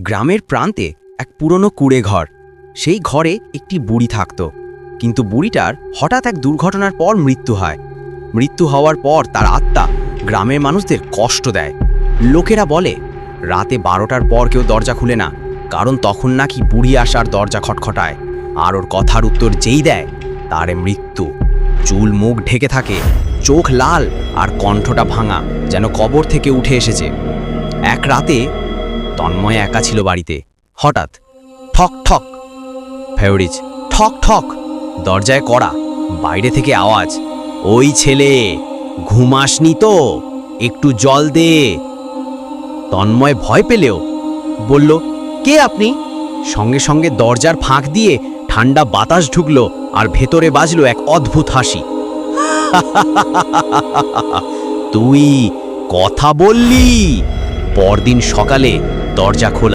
গ্রামের প্রান্তে এক পুরনো কুড়ে ঘর। সেই ঘরে একটি বুড়ি থাকত। কিন্তু বুড়িটার হঠাৎ এক দুর্ঘটনার পর মৃত্যু হয়। মৃত্যু হওয়ার পর তার আত্মা গ্রামের মানুষদের কষ্ট দেয়। লোকেরা বলে, রাতে বারোটার পর কেউ দরজা খুলে না, কারণ তখন নাকি বুড়ি আসার দরজা খটখটায়। আর ওর কথার উত্তর যেই দেয়, তারে মৃত্যু। চুল মুখ ঢেকে থাকে, চোখ লাল আর কণ্ঠটা ভাঙা, যেন কবর থেকে উঠে এসেছে। এক রাতে তন্ময় একা ছিল বাড়িতে। হঠাৎ, ঠক ঠক। ফেউরিজ ঠক ঠক। দরজায় কড়া, বাইরে থেকে আওয়াজ। ওই ছেলে ঘুমাসনি তো, একটু জল দে। তন্ময় ভয় পেলেও বলল, কে আপনি? সঙ্গে সঙ্গে দরজার ফাঁক দিয়ে ঠান্ডা বাতাস ঢুকলো আর ভেতরে বাজলো এক অদ্ভুত হাসি। তুই কথা বললি? পরদিন সকালে দরজা খোলা।